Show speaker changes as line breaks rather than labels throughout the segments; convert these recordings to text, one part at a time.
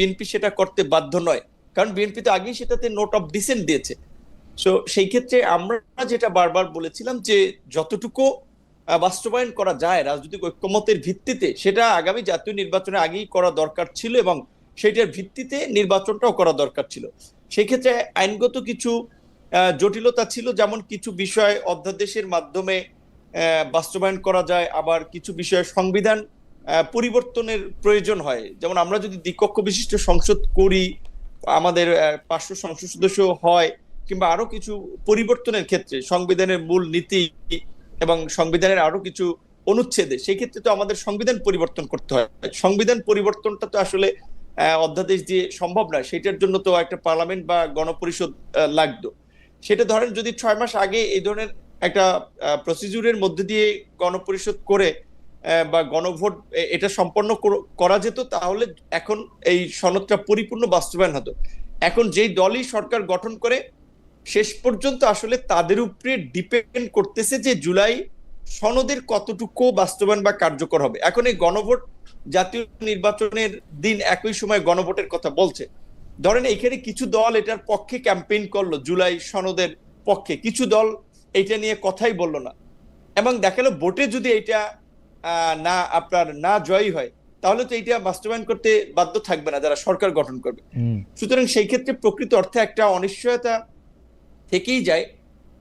BNP সেটা করতে বাধ্য নয়। কারণ বিএনপি তো আগেই সেটাতে নোট অফ ডিসেন্ট দিয়েছে। সো সেই ক্ষেত্রে আমরা যেটা বারবার বলেছিলাম যে যতটুকু বাস্তবায়ন করা যায় রাজনৈতিক ঐক্যমতের ভিত্তিতে, সেটা আগামী জাতীয় নির্বাচনে আগেই করা দরকার ছিল এবং সেটার ভিত্তিতে নির্বাচনটাও করা দরকার ছিল। সেই ক্ষেত্রে আইনগত কিছু জটিলতা ছিল, যেমন কিছু বিষয় অধ্যাদেশের মাধ্যমে বাস্তবায়ন করা যায়, আবার কিছু বিষয়ে সংবিধান পরিবর্তনের প্রয়োজন হয়। যেমন আমরা যদি দ্বিকক্ষ বিশিষ্ট সংসদ করি, আমাদের পাঁচশো সংসদ সদস্য হয়, কিংবা আরও কিছু পরিবর্তনের ক্ষেত্রে, সংবিধানের মূল নীতি এবং সংবিধানের আরও কিছু অনুচ্ছেদে, সেই ক্ষেত্রে তো আমাদের সংবিধান পরিবর্তন করতে হয়। সংবিধান পরিবর্তনটা তো আসলে অধ্যাদেশ দিয়ে সম্ভব নয়। সেটার জন্য তো একটা পার্লামেন্ট বা গণপরিষদ লাগতো। সেটা ধরেন যদি ছয় মাস আগে এই ধরনের একটা প্রসিডিউরের মধ্যে দিয়ে গণপরিষদ করে বা গণভোট এটা সম্পন্ন করা যেত, তাহলে এখন এই সনদটা পরিপূর্ণ বাস্তবায়ন হতো। এখন যেই দলই সরকার গঠন করে, শেষ পর্যন্ত আসলে তাদের উপরে ডিপেন্ড করতেছে যে জুলাই সনদের কতটুকু বাস্তবায়ন বা কার্যকর হবে। এখন এই গণভোট, জাতীয় নির্বাচনের দিন একই সময় গণভোটের কথা বলছে। ধরেন এখানে কিছু দল এটার পক্ষে ক্যাম্পেইন করল, জুলাই সনদের পক্ষে। কিছু দল এটা নিয়ে কথাই বলল না। এবং দেখাল ভোটে যদি এটা না আপনার না জয়ী হয় তাহলে তো এটা বাস্তবায়ন করতে বাধ্য থাকবে না যারা সরকার গঠন করবে। সুতরাং সেই ক্ষেত্রে প্রকৃত অর্থে একটা অনিশ্চয়তা থেকেই যায়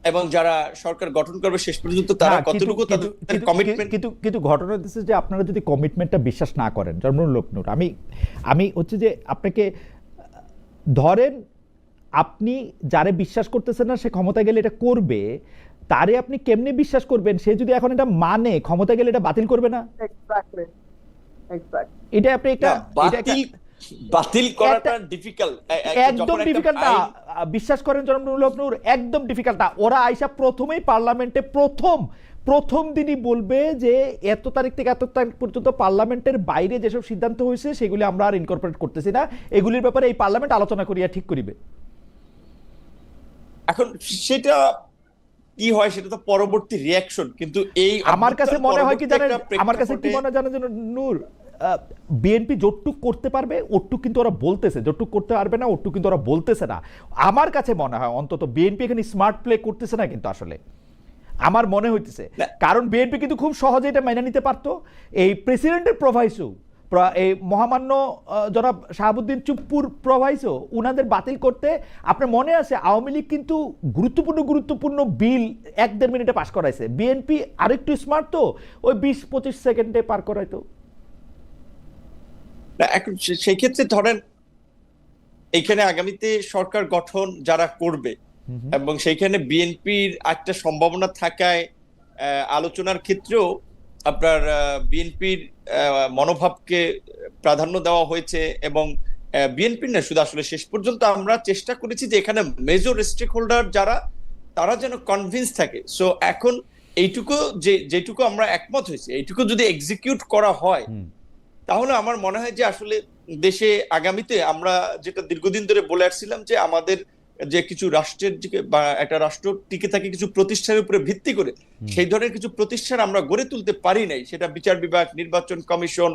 এবং যারা সরকার গঠন করবে শেষ পর্যন্ত তারা কতটুকু তাদের কমিটমেন্ট
কিন্তু কিন্তু ঘটনা হচ্ছে যে আপনারা যদি কমিটমেন্টটা বিশ্বাস না করেন জন্মনুর লোকনুর আমি আমি হচ্ছে যে আপনাকে ধরেন আপনি যারে বিশ্বাস করতেছেন না সে ক্ষমতা গেলে এটা করবে তারে আপনি কেমনে বিশ্বাস করবেন? সে যদি এখন এটা মানে ক্ষমতা গেলে এটা বাতিল করবে না? এটা আপনি একটা এটা
বাতিল বাতিল করাটা ডিফিকাল্ট
একদম ডিফিকাল্ট না। বিশ্বাস করেন জনমনুল নূর একদম ডিফিকাল্ট না। ওরা আইসা প্রথমেই পার্লামেন্টে প্রথম প্রথম দিনই বলবে যে এত তারিখ থেকে এত তারিখ পর্যন্ত পার্লামেন্টের বাইরে যেসব সিদ্ধান্ত হয়েছে সেগুলি আমরা আর ইনকর্পোরেট করতেছি না। এগুলির ব্যাপারে এই পার্লামেন্ট আলোচনা করিয়া ঠিক করিবে।
এখন সেটা কি হয় সেটা তো পরবর্তী রিয়াকশন কিন্তু এই
আমার কাছে মনে হয় কি জানেন আমার কাছে কি মনে জানেন যেন নূর বিএনপি জোটটুক করতে পারবে ওটুক কিন্তু ওরা বলতেছে। জোটটুক করতে পারবে না ওটুক কিন্তু ওরা বলতেছে না। আমার কাছে মনে হয় অন্তত বিএনপি এখানে স্মার্ট প্লে করতেছে না কিন্তু আসলে। আমার মনে হইতেছে। কারণ বিএনপি কিন্তু খুব সহজে এটা মেনে নিতে পারতো। এই প্রেসিডেন্টের প্রভাইসও এই মহামান্য জনাব শাহাবুদ্দিন চুপ্পুর প্রভাইসও উনাদের বাতিল করতে আপনার মনে আছে আওয়ামী লীগ কিন্তু গুরুত্বপূর্ণ গুরুত্বপূর্ণ বিল এক দেড় মিনিটে পাশ করাইছে। বিএনপি আরেকটু স্মার্ট তো ওই বিশ পঁচিশ সেকেন্ডে পার করাইতো।
সেই ক্ষেত্রে ধরেন এখানে আগামীতে সরকার গঠন যারা করবে এবং সেইখানে বিএনপির একটা সম্ভাবনা থাকায় আলোচনার ক্ষেত্রেও আপনার বিএনপির মনোভাবকে প্রাধান্য দেওয়া হয়েছে এবং বিএনপির না শুধু আসলে শেষ পর্যন্ত আমরা চেষ্টা করেছি যে এখানে মেজর স্টেক হোল্ডার যারা তারা যেন কনভিন্স থাকে। সো এখন এইটুকু যে যেটুকু আমরা একমত হয়েছি এইটুকু যদি এক্সিকিউট করা হয় তাহলে আমার মনে হয় যে আসলে দেশে আগামীতে আমরা যেটা দীর্ঘদিন ধরে বলে আসছিলাম যে আমাদের যে কিছু রাষ্ট্রের দিকে বা একটা রাষ্ট্র টিকে থাকে কিছু প্রতিষ্ঠানের উপরে ভিত্তি করে সেই ধরনের কিছু প্রতিষ্ঠান আমরা গড়ে তুলতে পারি নাই। সেটা বিচার বিভাগ নির্বাচন কমিশন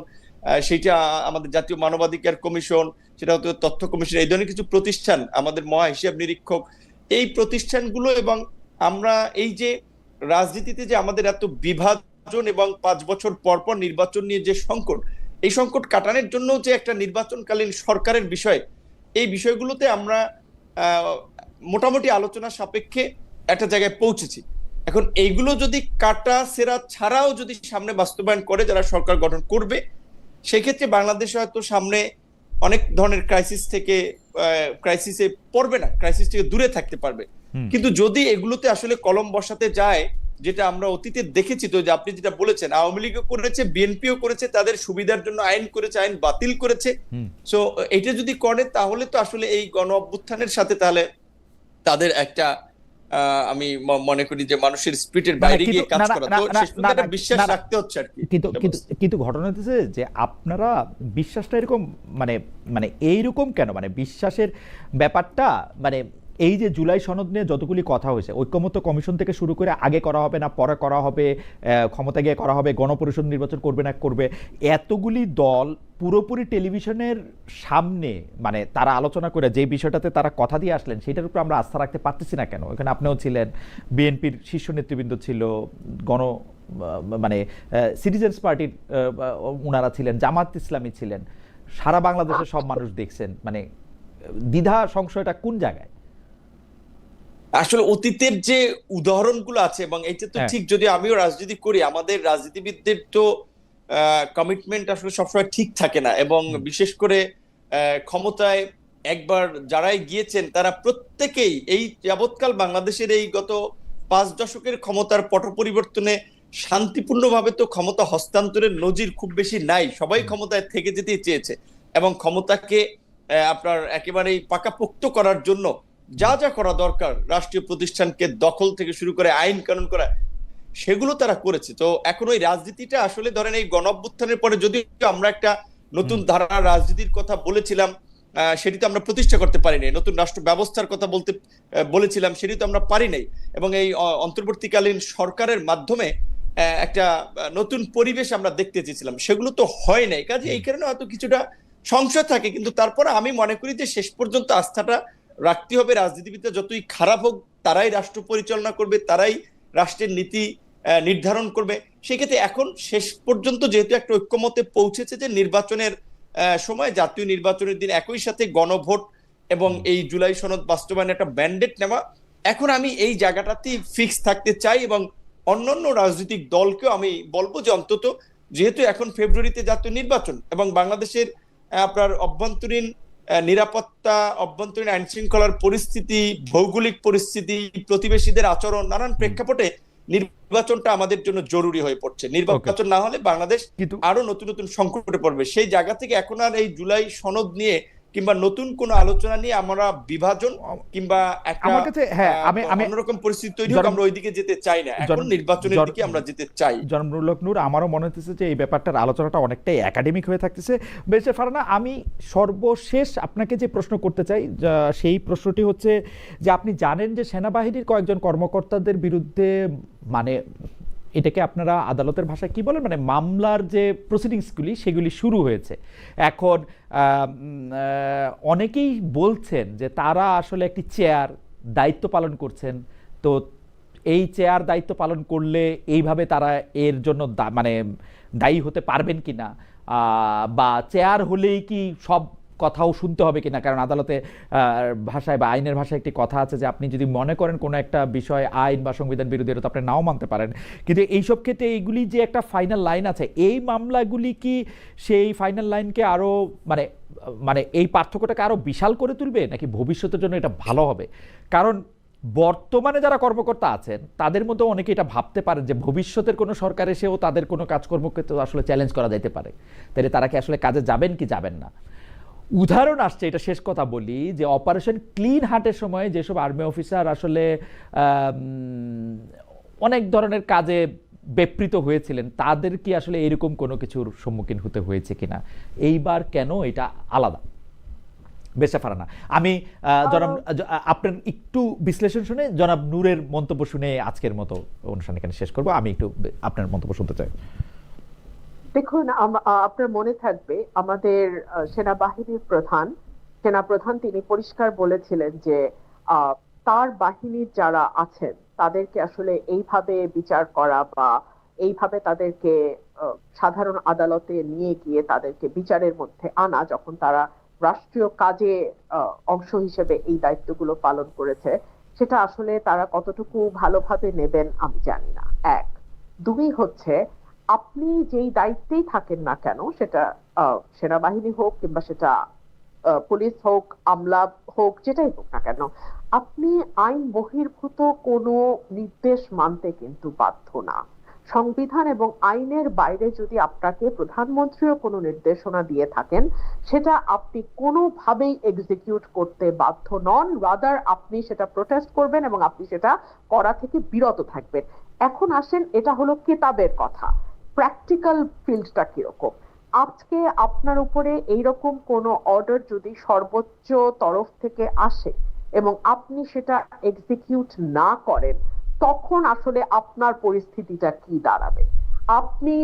সেটা আমাদের জাতীয় মানবাধিকার কমিশন সেটা হয়তো তথ্য কমিশন এই ধরনের কিছু প্রতিষ্ঠান আমাদের মহা হিসাব নিরীক্ষক এই প্রতিষ্ঠানগুলো এবং আমরা এই যে রাজনীতিতে যে আমাদের এত বিভাজন এবং পাঁচ বছর পর পর নির্বাচন নিয়ে যে সংকট এই সংকট কাটানোর জন্য যে একটা নির্বাচনকালীন সরকারের বিষয় এই বিষয়গুলোতে আমরা মোটামুটি আলোচনা সাপেক্ষে একটা জায়গায় পৌঁছেছি। এখন এইগুলো যদি কাটা সেরা ছাড়াও যদি সামনে বাস্তবায়ন করে যারা সরকার গঠন করবে সেক্ষেত্রে বাংলাদেশ হয়তো সামনে অনেক ধরনের ক্রাইসিস থেকে ক্রাইসিসে পড়বে না ক্রাইসিস থেকে দূরে থাকতে পারবে। কিন্তু যদি এগুলোতে আসলে কলম বসাতে যায় যেটা আমরা অতীতে দেখেছি তো যে আপনি যেটা বলেছেন আওয়ামী লীগও করেছে বিএনপিও করেছে তাদের সুবিধার জন্য আইন করেছে আইন বাতিল করেছে। সো এটা যদি করে তাহলে তো আসলে এই গণ অভ্যুত্থানের সাথে তাহলে তাদের একটা আমি মনে করি যে মানুষের স্পিরিটের বাইরে গিয়ে কাজ করা। তো বিশ্বাস। রাখতে হচ্ছে আর কি।
কিন্তু। কিন্তু ঘটনা হচ্ছে যে আপনারা বিশ্বাসটা এরকম মানে মানে এইরকম কেন? মানে বিশ্বাসের ব্যাপারটা মানে এই যে জুলাই সনদ নিয়ে যতগুলি কথা হয়েছে, ঐক্যমত্য কমিশন থেকে শুরু করে আগে করা হবে না, পরে করা হবে ক্ষমতা গিয়ে করা হবে, গণপরিষদ নির্বাচন করবে না, করবে, এতগুলি দল পুরোপুরি টেলিভিশনের সামনে মানে তারা আলোচনা করে যে বিষয়টাতে তারা কথা দিয়ে আসলেন, সেটার উপর আমরা আস্থা রাখতে পারতেছি না কেন? এখানে আপনিও ছিলেন, বিএনপির শীর্ষ নেতৃবৃন্দ ছিল, গণ মানে সিটিজেন্স পার্টির ওনারা ছিলেন, জামাত ইসলামী ছিলেন, সারা বাংলাদেশের সব মানুষ দেখছেন মানে দ্বিধা সংশয়টা কোন জায়গায়?
আসলে অতীতের যে উদাহরণগুলো আছে এবং এটা তো
হ্যাঁ।
ঠিক যদি আমিও রাজনীতি করি আমাদের রাজনীতিবিদদের তো কমিটমেন্ট আসলে সবসময় ঠিক থাকে না এবং বিশেষ করে ক্ষমতায় একবার যারাই গিয়েছেন তারা প্রত্যেকেই এই যাবৎকাল বাংলাদেশের এই গত পাঁচ দশকের ক্ষমতার পট পরিবর্তনে শান্তিপূর্ণভাবে তো ক্ষমতা হস্তান্তরের নজির খুব বেশি নাই। সবাই ক্ষমতায় থেকে যেতেই চেয়েছে এবং ক্ষমতাকে আপনার একেবারেই পাকাপোক্ত করার জন্য যা যা করা দরকার রাষ্ট্রীয় প্রতিষ্ঠানকে দখল থেকে শুরু করে আইন কানুন করা সেগুলো তারা করেছে। তো এখন ওই রাজনীতিটা আসলে ধরেন এই গণ অভ্যুত্থানের পরে যদি আমরা একটা নতুন ধারা রাজনীতির কথা বলেছিলাম সেটি তো আমরা প্রতিষ্ঠা করতে পারি নাই। নতুন রাষ্ট্র ব্যবস্থার কথা বলতে বলেছিলাম সেটি তো আমরা পারি নাই। এবং এই অন্তর্বর্তীকালীন সরকারের মাধ্যমে একটা নতুন পরিবেশ আমরা দেখতে চেয়েছিলাম। সেগুলো তো হয় নাই। কাজে এই কারণে হয়তো কিছুটা সংশয় থাকে কিন্তু তারপরে আমি মনে করি যে শেষ পর্যন্ত আস্থাটা রাখতে হবে, রাজনীতিবিদরা যতই খারাপ হোক, তারাই রাষ্ট্র পরিচালনা করবে, তারাই রাষ্ট্রের নীতি নির্ধারণ করবে। সেক্ষেত্রে এখন শেষ পর্যন্ত যেহেতু একটা ঐক্যমতে পৌঁছেছে যে নির্বাচনের সময়, জাতীয় নির্বাচনের দিন একই সাথে গণভোট এবং এই জুলাই সনদ বাস্তবায়নের একটা ব্যান্ডেড নেওয়া, এখন আমি এই জায়গাটাতেই ফিক্স থাকতে চাই এবং অন্যান্য রাজনৈতিক দলকেও আমি বলব যে অন্তত যেহেতু এখন ফেব্রুয়ারিতে জাতীয় নির্বাচন এবং বাংলাদেশের আপনার অভ্যন্তরীণ নিরাপত্তা অভ্যন্তরীণ আইন শৃঙ্খলার পরিস্থিতি ভৌগোলিক পরিস্থিতি প্রতিবেশীদের আচরণ নানান প্রেক্ষাপটে নির্বাচনটা আমাদের জন্য জরুরি হয়ে পড়ছে। নির্বাচন না হলে বাংলাদেশ আরও নতুন নতুন সংকটে পড়বে। সেই জায়গা থেকে এখন আর এই জুলাই সনদ নিয়ে কিংবা নতুন কোন আলোচনা নিয়ে আমরা বিভাজন কিংবা একটা
আমার কাছে হ্যাঁ আমি আমি
অন্যরকম পরিস্থিতি তৈরি হোক আমরা ওইদিকে যেতে চাই না। এখন নির্বাচনের দিকে আমরা যেতে চাই।
জনমূলক নূর আমারও মনে হতেছে যে এই ব্যাপারটার আলোচনাটা অনেকটাই একাডেমিক হয়ে থাকতেছে। বেশ ফারানা আমি সর্বশেষ আপনাকে যে প্রশ্ন করতে চাই সেই প্রশ্নটি হচ্ছে যে আপনি জানেন যে সেনাবাহিনীর কয়েকজন কর্মকর্তাদের বিরুদ্ধে মানে এটাকে আপনারা আদালতের ভাষায় কি বলেন? মানে মামলার যে প্রসিডিংসগুলি সেগুলি শুরু হয়েছে। এখন অনেকেই বলছেন যে তারা আসলে একটি চেয়ার দায়িত্ব পালন করছেন। তো এই চেয়ার দায়িত্ব পালন করলে এইভাবে তারা এর জন্য মানে দায়ী হতে পারবেন কি না বা চেয়ার হলেই কি সব কথাও শুনতে হবে কিনা, কারণ আদালতে ভাষায় বা আইনের ভাষায় একটি কথা আছে যে আপনি যদি মনে করেন কোনো একটা বিষয়, আইন বা সংবিধান বিরোধী, এটা আপনি নাও মানতে পারেন। কিন্তু এইসব ক্ষেত্রে এইগুলি যে একটা ফাইনাল লাইন আছে, এই মামলাগুলি কি সেই ফাইনাল লাইনকে আরও মানে মানে এই পার্থক্যটাকে আরও বিশাল করে তুলবে, নাকি ভবিষ্যতের জন্য এটা ভালো হবে? কারণ বর্তমানে যারা কর্মকর্তা আছেন, তাদের মধ্যে অনেকে এটা ভাবতে পারেন যে ভবিষ্যতের কোনো সরকার এসেও তাদের কোনো কাজকর্মকে তো আসলে চ্যালেঞ্জ করা যেতে পারে। তাহলে তারা কি আসলে কাজে যাবেন কি যাবেন না? উদাহরণ আসছে এটা শেষ কথা বলি যে অপারেশন ক্লিন হার্টের সময় যেসব আর্মি অফিসার আসলে অনেক ধরনের কাজে বেপৃত হয়েছিলেন তাদের কি আসলে এরকম কোনো কিছুর সম্মুখীন হতে হয়েছে কিনা? এইবার কেন এটা আলাদা? বেশা ফারানা। আমি জনাব আপনার একটু বিশ্লেষণ শুনে জনাব নূরের মন্তব্য শুনে আজকের মতো অনুষ্ঠান এখানে শেষ করব। আমি একটু আপনার মন্তব্য শুনতে চাই।
দেখুন আপনার মনে থাকবে, আমাদের সেনাবাহিনীর প্রধান, সেনাপ্রধান তিনি পরিষ্কার বলেছিলেন যে তার বাহিনীর যারা আছেন, তাদেরকে আসলে এইভাবে বিচার করা বা এইভাবে তাদেরকে সাধারণ আদালতে নিয়ে গিয়ে তাদেরকে বিচারের মধ্যে আনা যখন তারা রাষ্ট্রীয় কাজে অংশ হিসেবে এই দায়িত্বগুলো পালন করেছে, সেটা আসলে তারা কতটুকু ভালোভাবে নেবেন আমি জানি না। এক। দুই হচ্ছে আপনি যেই দায়িত্বেই থাকেন না কেন, সেটা সেনাবাহিনী হোক কিংবা সেটা পুলিশ হোক, আমলা হোক, যেটাই হোক না কেন, আপনি আইন বহির্ভূত কোনো নির্দেশ মানতে কিন্তু বাধ্য না। সংবিধান এবং আইনের বাইরে যদি আপনাকে প্রধানমন্ত্রীও কোনো নির্দেশনা দিয়ে থাকেন, সেটা আপনি কোনোভাবেই এক্সিকিউট করতে বাধ্য নন রাদার আপনি সেটা প্রোটেস্ট করবেন এবং আপনি সেটা করা থেকে বিরত থাকবেন। এখন আসেন, এটা হলো কেতাবের কথা। প্র্যাকটিক্যাল ফিল্ডটা কীরকম? আজকে আপনার উপরে এইরকম কোনো অর্ডার যদি সর্বোচ্চ তরফ থেকে আসে এবং আপনি সেটা এক্সিকিউট না করেন, তখন আসলে আপনার পরিস্থিতিটা কি দাঁড়াবে? আপনি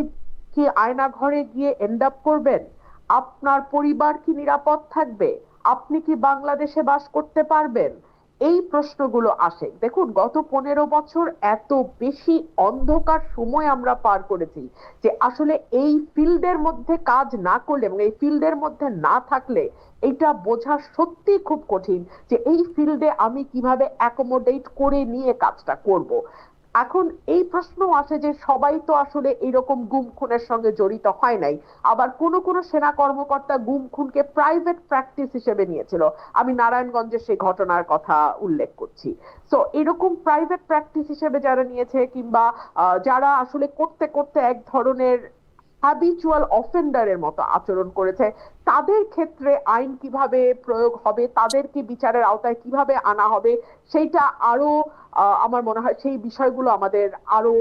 কি আয়না ঘরে গিয়ে এন্ড আপ করবেন? আপনার পরিবার কি নিরাপদ থাকবে? আপনি কি বাংলাদেশে বাস করতে পারবেন? এই প্রশ্নগুলো আসে। দেখুন, গত পনেরো বছর এত বেশি অন্ধকার সময় আমরা পার করেছি যে আসলে এই ফিল্ডের মধ্যে কাজ না করলে এবং এই ফিল্ডের মধ্যে না থাকলে এটা বোঝা সত্যি খুব কঠিন যে এই ফিল্ডে আমি কীভাবে অ্যাকোমোডেট করে নিয়ে কাজটা করব। এখন এই প্রশ্ন আছে যে সবাই তো আসলে এরকম গুম খুনের সঙ্গে জড়িত হয় নাই। আবার কোন কোন সেনা কর্মকর্তা গুম খুনকে প্রাইভেট প্র্যাকটিস হিসেবে নিয়েছিল। আমি নারায়ণগঞ্জের সেই ঘটনার কথা উল্লেখ করছি। তো এরকম প্রাইভেট প্র্যাকটিস হিসেবে যারা নিয়েছে কিংবা যারা আসলে করতে করতে এক ধরনের হ্যাবিচুয়াল অফেন্ডারের মতো আচরণ করেছে। তাদের ক্ষেত্রে আইন কীভাবে প্রয়োগ হবে, তাদেরকে বিচারের আওতায় কীভাবে আনা হবে, সেইটা আরও আমার মনে হয় সেই বিষয়গুলো আমাদের আরও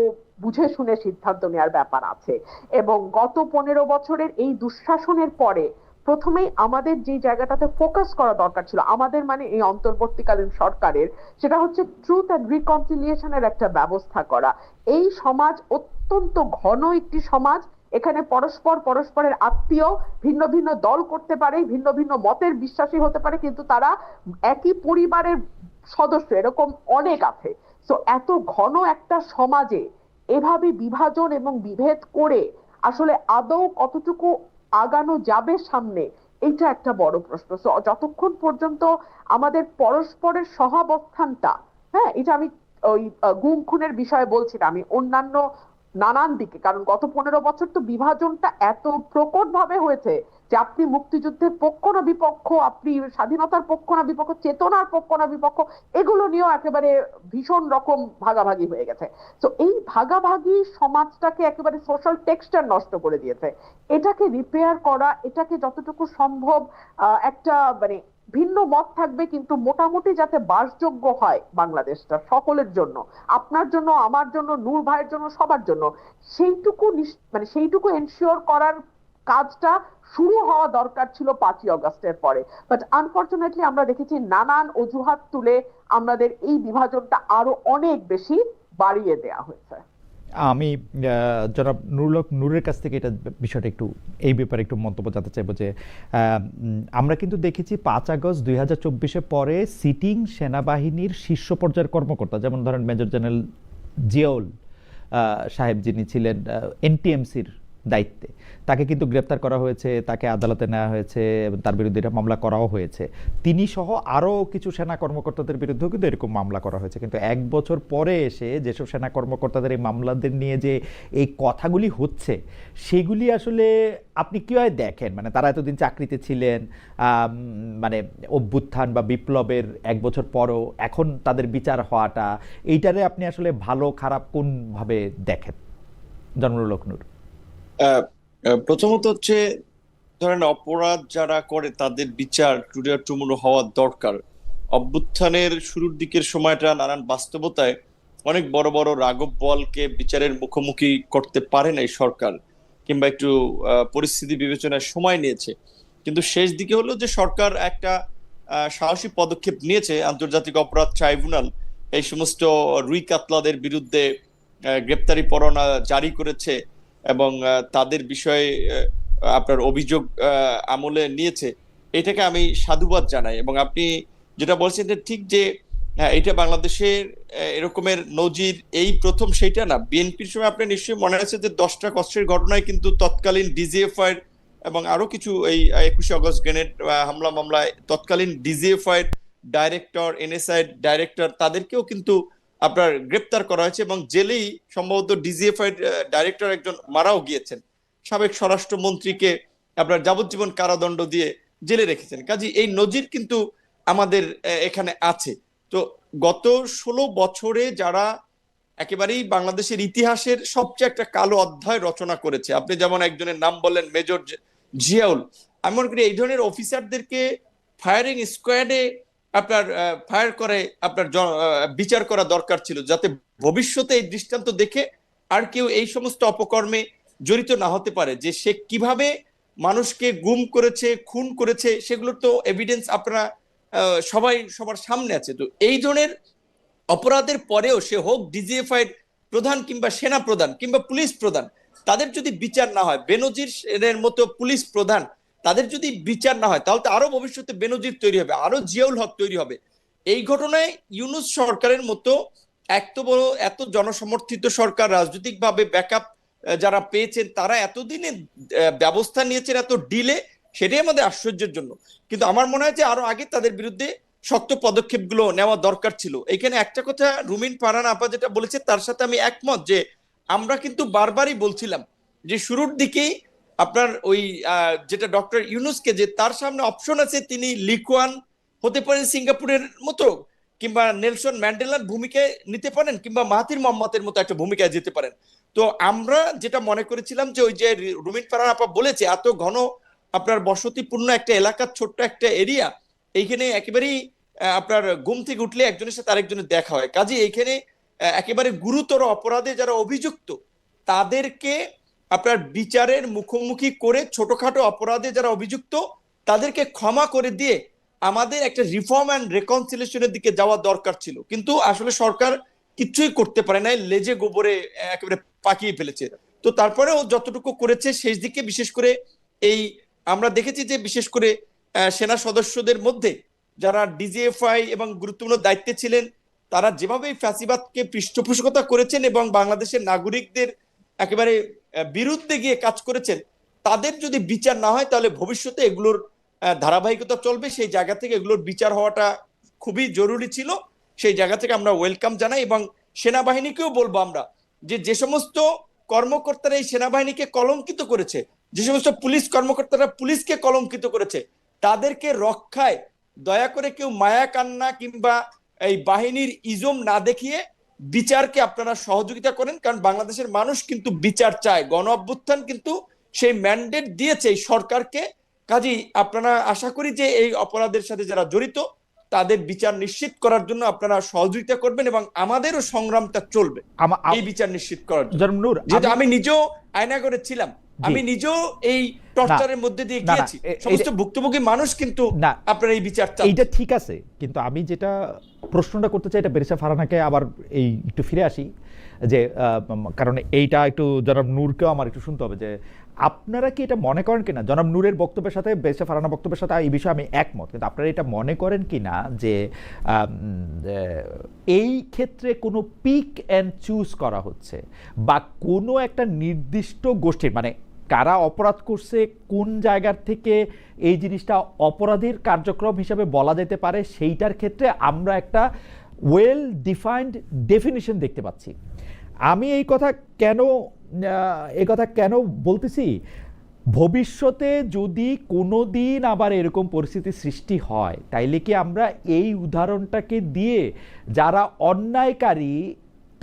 বুঝে শুনে সিদ্ধান্ত নেওয়ার ব্যাপার আছে। এবং গত পনেরো বছরের এই দুঃশাসনের পরে প্রথমেই আমাদের যে জায়গাটাতে ফোকাস করা দরকার ছিল, আমাদের মানে এই অন্তর্বর্তীকালীন সরকারের, সেটা হচ্ছে ট্রুথ অ্যান্ড রিকনসিলিয়েশনের একটা ব্যবস্থা করা। এই সমাজ অত্যন্ত ঘন একটি সমাজ এখানে পরস্পর পরস্পরের আত্মীয় ভিন্ন ভিন্ন দল করতে পারে, ভিন্ন ভিন্ন মতের বিশ্বাসী হতে পারে, কিন্তু তারা একই পরিবারের সদস্য, এরকম অনেক আছে। তো এত ঘন একটা সমাজে এভাবে বিভাজন এবং বিভেদ করে আসলে আদৌ কতটুকু আগানো যাবে সামনে, এইটা একটা বড় প্রশ্ন। যতক্ষণ পর্যন্ত আমাদের পরস্পরের সহাবস্থানটা হ্যাঁ এটা আমি ওই গুম খুনের বিষয়ে বলছি না, আমি অন্যান্য নানান দিকে। কারণ গত পনেরো বছর তো বিভাজনটা এত প্রকট ভাবে হয়েছে যে আপনি মুক্তিযুদ্ধের পক্ষ না বিপক্ষ, আপনি স্বাধীনতার পক্ষ না বিপক্ষ, চেতনার পক্ষ না বিপক্ষ, এগুলো নিয়েও একেবারে ভীষণ রকম ভাগাভাগি হয়ে গেছে। তো এই ভাগাভাগি সমাজটাকে একেবারে সোশ্যাল টেক্সচার নষ্ট করে দিয়েছে। এটাকে রিপেয়ার করা, এটাকে যতটুকু সম্ভব একটা মানে ভিন্ন মত থাকবে কিন্তু মোটামুটি যাতে বাসযোগ্য হয় বাংলাদেশটা সকলের জন্য। আপনার জন্য, আমার জন্য, নূর ভাইয়ের জন্য, সবার জন্য। সেইটুকু মানে সেইটুকু এনশিওর করার কাজটা শুরু হওয়া দরকার ছিল পাঁচই অগস্টের পরে। বাট আনফরচুনেটলি আমরা দেখেছি নানান অজুহাত তুলে আমাদের এই বিভাজনটা আরও অনেক বেশি বাড়িয়ে দেয়া হয়েছে।
আমি জনাব নুরুলক, নূরের কাছ থেকে এটা বিষয়টা একটু, এই ব্যাপারে একটু মন্তব্য জানতে চাইব যে আমরা কিন্তু দেখেছি পাঁচ আগস্ট দুই হাজার চব্বিশে পরে সিটিং সেনাবাহিনীর শীর্ষ পর্যায়ের কর্মকর্তা, যেমন ধরেন মেজর জেনারেল জিয়াউল সাহেব যিনি ছিলেন এনটিএমসির দায়িত্বে। তাকে কিন্তু গ্রেপ্তার করা হয়েছে তাকে আদালতে নেওয়া হয়েছে তার বিরুদ্ধে এটা মামলা করাও হয়েছে। তিনি সহ আরও কিছু সেনা কর্মকর্তাদের বিরুদ্ধেও কিন্তু এরকম মামলা করা হয়েছে। কিন্তু এক বছর পরে এসে যেসব সেনা কর্মকর্তাদের এই মামলাদের নিয়ে যে এই কথাগুলি হচ্ছে সেগুলি আসলে আপনি কীভাবে দেখেন? মানে তারা এতদিন চাকরিতে ছিলেন মানে অভ্যুত্থান বা বিপ্লবের এক বছর পরও এখন তাদের বিচার হওয়াটা এইটারে আপনি আসলে ভালো খারাপ কোনভাবে দেখেন?
আহ, প্রথমত হচ্ছে ধরেন অপরাধ যারা করে তাদের বিচার টুডে টুমুরো হওয়া দরকার। অভ্যুত্থানের শুরুর দিকের সময়টা নানান বাস্তবতায় অনেক বড় বড় রাঘব বলকে বিচারের মুখোমুখি করতে পারে নাই সরকার, কিংবা একটু পরিস্থিতি বিবেচনায় সময় নিয়েছে। কিন্তু শেষ দিকে হলো যে সরকার একটা সাহসী পদক্ষেপ নিয়েছে, আন্তর্জাতিক অপরাধ ট্রাইব্যুনাল। এই সমস্ত রুই কাতলাদের বিরুদ্ধে গ্রেপ্তারি পরোয়ানা জারি করেছে। এবং তাদের বিষয়ে আপনার অভিযোগ আমলে নিয়েছে, এটাকে আমি সাধুবাদ জানাই। এবং আপনি যেটা বলছেন যে ঠিক যে হ্যাঁ এটা বাংলাদেশের এরকমের নজির, এই প্রথম সেইটা না। বিএনপির সময় আপনি নিশ্চয়ই মনে আছে যে দশটা কষ্টের ঘটনায় কিন্তু তৎকালীন ডিজিএফআই এবং আরও কিছু এই একুশে অগস্ট গ্রেনেড হামলা মামলায় তৎকালীন ডিজিএফআই ডাইরেক্টর এনএসআই ডাইরেক্টর তাদেরকেও কিন্তু আপনার গ্রেপ্তার করা হয়েছে এবং জেলেই সম্ভবত ডিজিএফআই ডাইরেক্টর একজন মারাও গিয়েছেন। সাবেক স্বরাষ্ট্রমন্ত্রীকে আপনার যাবজ্জীবন কারাদণ্ড দিয়ে জেলে রেখেছেন। কাজে, এই নজির কিন্তু আমাদের এখানে আছে। তো গত ষোলো বছরে যারা একেবারেই বাংলাদেশের ইতিহাসের সবচেয়ে একটা কালো অধ্যায় রচনা করেছে, আপনি যেমন একজনের নাম বললেন, মেজর জিয়াউল, আমি মনে করি এই ধরনের অফিসারদেরকে ফায়ারিং স্কোয়াডে আপনার ফায়ার করে আপনার বিচার করা দরকার ছিল যাতে ভবিষ্যতে এই দৃষ্টান্ত দেখে আর কেউ এই সমস্ত অপকর্মে জড়িত না হতে পারে। যে সে কীভাবে মানুষকে গুম করেছে, খুন করেছে, সেগুলোর তো এভিডেন্স আপনারা সবাই, সবার সামনে আছে। তো এই ধরনের অপরাধের পরেও সে হোক ডিজিএফআই প্রধান কিংবা সেনা প্রধান কিংবা পুলিশ প্রধান, তাদের যদি বিচার না হয়, বেনজির মতো পুলিশ প্রধান তাদের যদি বিচার না হয়, তাহলে তো আরও ভবিষ্যতে বেনজির তৈরি হবে, আরও জিয়াউল হক তৈরি হবে। এই ঘটনায় ইউনুস সরকারের মতো এত বড়, এত জনসমর্থিত সরকার, রাজনৈতিকভাবে ব্যাকআপ যারা পেয়েছেন, তারা এতদিনে ব্যবস্থা নিয়েছেন এত ডিলে সেটাই আমাদের আশ্চর্যের জন্য। কিন্তু আমার মনে হয় যে আরও আগে তাদের বিরুদ্ধে শক্ত পদক্ষেপগুলো নেওয়া দরকার ছিল। এখানে একটা কথা রুমিন পারান আপা যেটা বলেছে তার সাথে আমি একমত যে আমরা কিন্তু বারবারই বলছিলাম যে শুরুর দিকেই আপনার ওই যেটা ডক্টর ইউনুসকে যে তার সামনে অপশন আছে, তিনি লিকুয়ান হতে পারেন সিঙ্গাপুরের মতো, কিংবা নেলসন ম্যান্ডেলার ভূমিকায় নিতে পারেন, কিংবা মাহাতির মোহাম্মদের মতো একটা ভূমিকায় যেতে পারেন। তো আমরা যেটা মনে করেছিলাম যে ওই যে রুমিন পারান আপা বলেছে, এত ঘন আপনার বসতিপূর্ণ একটা এলাকার ছোট্ট একটা এরিয়া, এইখানে একেবারেই আপনার ঘুম থেকে উঠলে একজনের সাথে আরেকজনের দেখা হয়। কাজে এইখানে একেবারে গুরুতর অপরাধে যারা অভিযুক্ত, তাদেরকে আপনার বিচারের মুখোমুখি করে ছোটখাটো অপরাধে যারা অভিযুক্ত, তাদেরকে ক্ষমা করে দিয়ে আমাদের একটা রিফর্ম অ্যান্ড রেকনসিলেশনের দিকে যাওয়া দরকার ছিল। কিন্তু আসলে সরকার কিচ্ছুই করতে পারে নাই, লেজে গোবরে একেবারে পাকিয়ে ফেলেছে। তো তারপরেও যতটুকু করেছে, শেষ দিকে বিশেষ করে এই আমরা দেখেছি যে বিশেষ করে সেনা সদস্যদের মধ্যে যারা ডিজিএফআই এবং গুরুত্বপূর্ণ দায়িত্বে ছিলেন, তারা যেভাবে ফ্যাসিবাদকে পৃষ্ঠপোষকতা করেছেন এবং বাংলাদেশের নাগরিকদের একেবারে বিরুদ্ধে গিয়ে কাজ করেছেন, তাদের যদি বিচার না হয় তাহলে ভবিষ্যতে এগুলোর ধারাবাহিকতা চলবে। সেই জায়গা থেকে এগুলোর বিচার হওয়াটা খুবই জরুরি ছিল। সেই জায়গা থেকে আমরা ওয়েলকাম জানাই এবং সেনাবাহিনীকেও বলব আমরা যে যে সমস্ত কর্মকর্তারা এই সেনাবাহিনীকে কলঙ্কিত করেছে, যে সমস্ত পুলিশ কর্মকর্তারা পুলিশকে কলঙ্কিত করেছে, তাদেরকে রক্ষায় দয়া করে কেউ মায়া কান্না কিংবা এই বাহিনীর ইজম না দেখিয়ে বিচারকে আপনারা সহযোগিতা করেন, কারণ বাংলাদেশের মানুষ কিন্তু বিচার চায়। গণ অভ্যুত্থান কিন্তু সেই ম্যান্ডেট দিয়েছে সরকারকে। কাজেই আপনারা আশা করি যে এই অপরাধের সাথে যারা জড়িত তাদের বিচার নিশ্চিত করার জন্য আপনারা সহযোগিতা করবেন এবং আমাদেরও সংগ্রামটা চলবে এই বিচার নিশ্চিত করার জন্য।
আমি-
নিজেও আয়নাগরে ছিলাম আমি নিজেও এই টর্চারের মধ্যে দিয়ে গিয়েছি। সমস্ত ভুক্তভোগী মানুষ কিন্তু। আপনার এই বিচার
এইটা ঠিক আছে কিন্তু আমি যেটা প্রশ্নটা করতে চাই এটা বেরিসা ফারানাকে আবার এই একটু ফিরে আসি যে কারণ এইটা একটু জনাব নূরকেও আমার একটু শুনতে হবে যে আপনারা কি এটা মনে করেন কিনা? জনাব নূরের বক্তব্যের সাথে বেরিসা ফারানা বক্তব্যের সাথে, এই বিষয়ে আমি একমত। কিন্তু আপনারা এটা মনে করেন কিনা যে যে এই ক্ষেত্রে কোনো পিক অ্যান্ড চুজ করা হচ্ছে বা কোনো একটা নির্দিষ্ট গোষ্ঠীর মানে কারা অপরাধ করছে, কোন জায়গার থেকে এই জিনিসটা অপরাধের কার্যক্রম হিসাবে বলা যেতে পারে, সেইটার ক্ষেত্রে আমরা একটা ওয়েল ডিফাইন্ড ডেফিনিশন দেখতে পাচ্ছি। আমি এই কথা কেন কথা কেন বলতেছি? ভবিষ্যতে যদি কোনো দিন আবার এরকম পরিস্থিতি সৃষ্টি হয়, তাইলে কি আমরা এই উদাহরণটাকে দিয়ে যারা অন্যায়কারী,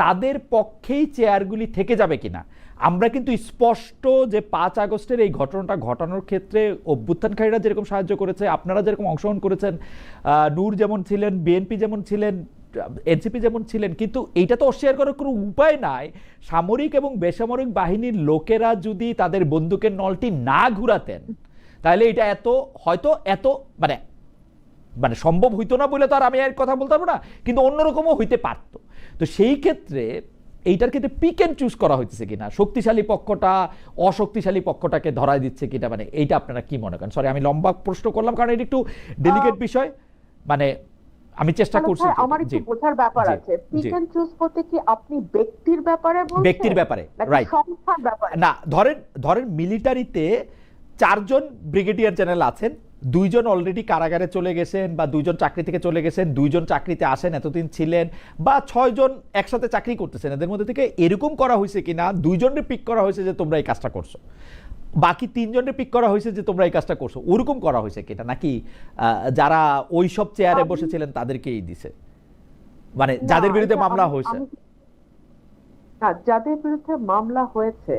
তাদের পক্ষেই চেয়ারগুলি থেকে যাবে কিনা? আমরা কিন্তু স্পষ্ট যে পাঁচ আগস্টের এই ঘটনাটা ঘটানোর ক্ষেত্রে অভ্যুত্থানকারীরা যেরকম সাহায্য করেছে, আপনারা যেরকম অংশগ্রহণ করেছেন নূর যেমন ছিলেন, বিএনপি যেমন ছিলেন এনসিপি যেমন ছিলেন কিন্তু এইটা তো অস্বীকার করার কোনো উপায় নাই। সামরিক এবং বেসামরিক বাহিনীর লোকেরা যদি তাদের বন্দুকের নলটি না ঘুরাতেন তাহলে এটা এত হয়তো এত মানে মানে সম্ভব হইতো না বলে তো আর আমি আর কথা বলতে পারব না কিন্তু অন্যরকমও হইতে পারতো। তো সেই ক্ষেত্রে এইটার ক্ষেত্রে পিক অ্যান্ড চুজ করা হইতেছে কিনা শক্তিশালী পক্ষটা অশক্তিশালী পক্ষটাকে ধরায় দিচ্ছে কিনা মানে এইটা আপনারা কি মনে করেন? সরি আমি লম্বা প্রশ্ন করলাম কারণ এটা একটু ডেলিকেট বিষয়। মানে আমি চেষ্টা করছি
আমার একটু বোঝার ব্যাপার আছে। পিক এন্ড চুজ বলতে কি আপনি ব্যক্তির ব্যাপারে বলছেন?
ব্যক্তির ব্যাপারে, right.
সংস্থার ব্যাপারে?
না ধরেন ধরেন মিলিটারিতে চারজন ব্রিগেডিয়ার জেনারেল আছেন দুইজন অলরেডি কারাগারে চলে গেছেন বা দুইজন চাকরি থেকে চলে গেছেন দুইজন চাকরিতে আসেন এতদিন ছিলেন বা ছয়জন একসাথে চাকরি করতেছেন। এদের মধ্যে থেকে এরকম করা হয়েছে কিনা দুইজনের পিক করা হয়েছে যে তোমরা এই কাজটা করছ। বাকি তিনজনের পিক করা হয়েছে যে তোমরা এই কাজটা করছ। ওরকম করা হয়েছে কিনা নাকি যারা ওই সব চেয়ারে বসেছিলেন তাদেরকেই দিছে? মানে যাদের বিরুদ্ধে মামলা হয়েছে।
যাদের বিরুদ্ধে মামলা হয়েছে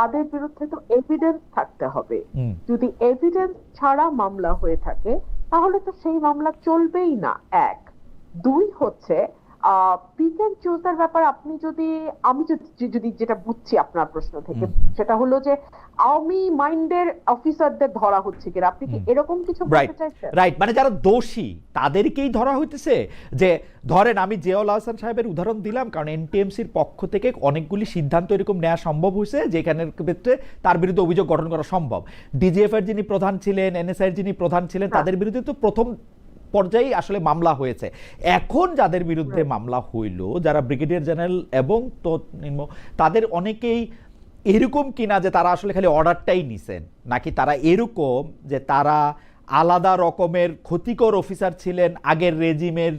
তাদের বিরুদ্ধে তো এভিডেন্স থাকতে হবে। যদি এভিডেন্স ছাড়া মামলা হয়ে থাকে তাহলে তো সেই মামলা চলবেই না। এক। দুই হচ্ছে পিক এন্ড চুজের ব্যাপারে আপনি যদি আমি যদি যেটা বুঝছি আপনার প্রশ্ন থেকে। সেটা হলো যে আওয়ামী মাইন্ডের অফিসারদের ধরা হচ্ছে কিনা আপনি কি এরকম কিছু বলতে চাইছেন
রাইট মানে যারা দোষী তাদেরকেই ধরা হইতেছে যে ধরেন আমি জিয়াউল হাসান সাহেবের উদাহরণ দিলাম কারণ এনটিএমসির পক্ষ থেকে অনেকগুলি সিদ্ধান্ত এরকম নেওয়া সম্ভব হয়েছে যেখানের ক্ষেত্রে তার বিরুদ্ধে অভিযোগ গঠন করা সম্ভব ডিজিএফ এর যিনি প্রধান ছিলেন এনএসআই এর যিনি প্রধান ছিলেন
হ্যাঁ।
তাদের বিরুদ্ধে তো প্রথম পর্যায়ে আসলে মামলা হয়েছে। এখন যাদের বিরুদ্ধে মামলা হইল যারা ব্রিগেডিয়ার জেনারেল এবং তৎনিম্ন তাদের অনেকেই এরকম কিনা যে তারা আসলে খালি অর্ডারটাই নিছেন নাকি তারা এরকম যে তারা আলাদা রকমের ক্ষতিকর অফিসার ছিলেন আগের রেজিমের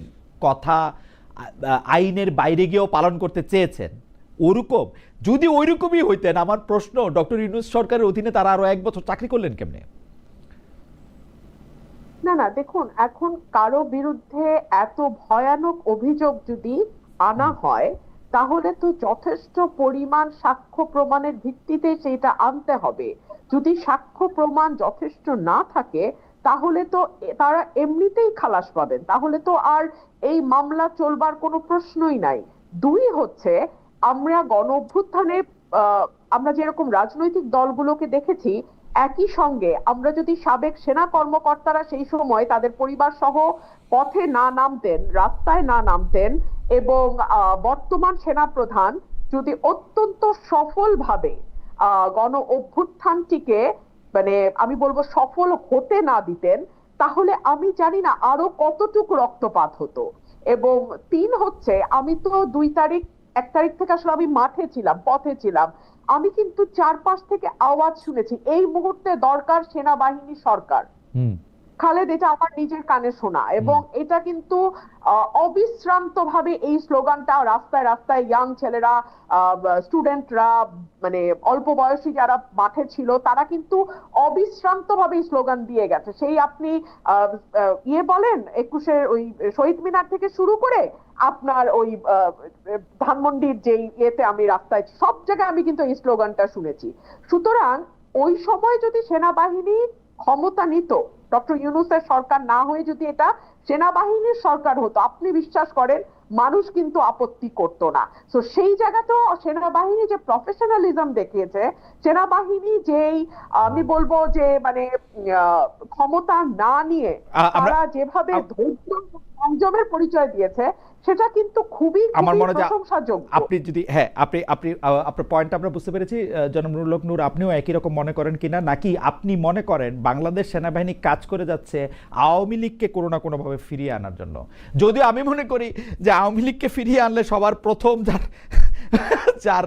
কথা আইনের বাইরে গিয়েও পালন করতে চেয়েছেন? ওরকম? যদি ওইরকমই হইতেন আমার প্রশ্ন ডক্টর ইউনুস সরকারের অধীনে তারা আরও এক বছর চাকরি করলেন কেমনে?
না না দেখুন এখন কারও বিরুদ্ধে এত ভয়ানক অভিযোগ যদি আনা হয় তাহলে তো যথেষ্ট পরিমাণ সাক্ষ্য প্রমাণের ভিত্তিতে সেটা আনতে হবে। যদি সাক্ষ্য প্রমাণ যথেষ্ট না থাকে তাহলে তো তারা এমনিতেই খালাস পাবেন। তাহলে তো আর এই মামলা চলবার কোনো প্রশ্নই নাই। দুই হচ্ছে আমরা গণ অভ্যুত্থানে আহ, আমরা যেরকম রাজনৈতিক দলগুলোকে দেখেছি একই সঙ্গে আমরা যদি সাবেক সেনা কর্মকর্তারা সেই সময় তাদের পরিবার সহ পথে না নামতেন, রাস্তায় না নামতেন এবং বর্তমান সেনা প্রধান যদি অত্যন্ত সফলভাবে গণ অভ্যুত্থানটিকে মানে আমি বলব সফল হতে না দিতেন, তাহলে আমি জানি না আরও কতটুকু রক্তপাত হতো। এবং তিন হচ্ছে, আমি তো দুই তারিখ, এক তারিখ থেকে আসলে আমি মাঠে ছিলাম, পথে ছিলাম। আমি কিন্তু চারপাশ থেকে আওয়াজ শুনেছি এই মুহূর্তে দরকার সেনাবাহিনী সরকার। খালেদ এটা আমার নিজের কানে শোনা এবং এটা কিন্তু অবিশ্রান্ত ভাবে এই স্লোগানটা রাস্তায় রাস্তায় ইয়াং ছেলেরা স্টুডেন্টরা মানে অল্প বয়সী যারা মাঠে ছিল তারা কিন্তু অবিশ্রান্ত ভাবে স্লোগান দিয়ে গেছে। সেই আপনি ইয়ে বলেন একুশের ওই শহীদ মিনার থেকে শুরু করে আপনার ওই ধানমন্ডির যেই ইয়েতে আমি রাস্তায় সব জায়গায় আমি কিন্তু এই স্লোগানটা শুনেছি। সুতরাং ওই সময় যদি সেনাবাহিনী ক্ষমতা নিত ডক্টর ইউনুসের সরকার না হয়ে যদি এটা সেনাবাহিনীর সরকার হতো আপনি বিশ্বাস করেন মানুষ কিন্তু আপত্তি করত না। তো সেই জায়গাতেও সেনাবাহিনী যে প্রফেশনালিজম দেখিয়েছে সেনাবাহিনী যেই আমি বলব যে মানে ক্ষমতা না নিয়ে তারা যেভাবে ধৈর্য সংযমের পরিচয় দিয়েছে সেটা কিন্তু খুবই
আমার মনে হয় আপনি যদি হ্যাঁ আপনি আপনি আপনার পয়েন্ট আমরা বুঝতে পেরেছি হক নূর আপনিও একই রকম মনে করেন কিনা? নাকি আপনি মনে করেন বাংলাদেশ সেনাবাহিনী কাজ করে যাচ্ছে আওয়ামী লীগকে কোনো না কোনোভাবে ফিরিয়ে আনার জন্য? যদিও আমি মনে করি যে আওয়ামী লীগকে ফিরিয়ে আনলে সবার প্রথম যার যার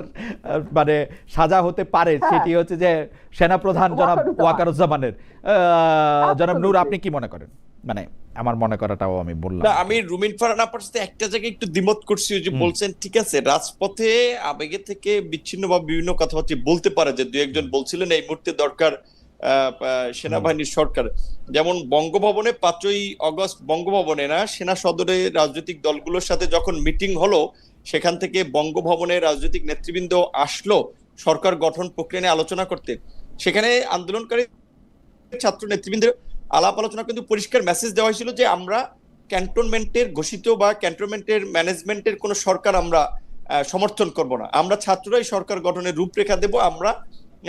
মানে সাজা হতে পারে
হ্যাঁ।
সেটি হচ্ছে যে সেনাপ্রধান জনাব
ওয়াকারুজ্জামান।
ওয়াকারুজ্জামানের। আহ, জনাব নূর আপনি কি মনে করেন? মানে আমার মনে করাটাও আমি বললাম
না আমি রুমিন ফারহান আপনার সাথে একটা জায়গায় একটু দ্বিমত করছি যে বলছেন ঠিক আছে রাজপথে আবেগে থেকে বিচ্ছিন্ন বা বিভিন্ন কথাবার্তা বলতে পারে যে দুই একজন বলছিলেন এই মুহূর্তে দরকার সেনাবাহিনীর সরকার। যেমন বঙ্গভবনে পাঁচই অগস্ট বঙ্গভবনে না সেনা সদরে রাজনৈতিক দলগুলোর সাথে যখন মিটিং হলো সেখান থেকে বঙ্গভবনে রাজনৈতিক নেতৃবৃন্দ আসলো সরকার গঠন প্রক্রিয়া নিয়ে আলোচনা করতে। সেখানে আন্দোলনকারী ছাত্র নেতৃবৃন্দের আলাপ আলোচনা কিন্তু পরিষ্কার মেসেজ দেওয়া হয়েছিল যে আমরা ক্যান্টনমেন্টের ঘোষিত বা ক্যান্টনমেন্টের ম্যানেজমেন্টের কোনো সরকার আমরা সমর্থন করব না। আমরা ছাত্ররাই সরকার গঠনের রূপরেখা দেব, আমরা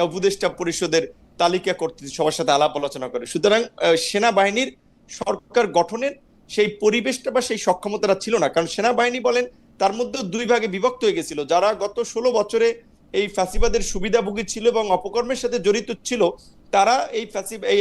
উপদেষ্টা পরিষদের তালিকা করতে, সবার সাথে আলাপ আলোচনা করে। সুতরাং সেনাবাহিনীর সরকার গঠনের সেই পরিবেশটা বা সেই সক্ষমতাটা ছিল না। কারণ সেনাবাহিনী বলেন, তার মধ্যে দুই ভাগে বিভক্ত হয়ে গেছিল। যারা গত ষোলো বছরে এই ফ্যাসিবাদের সুবিধাভোগী ছিল এবং অপকর্মের সাথে জড়িত ছিল, তারা এই ফ্যাসি এই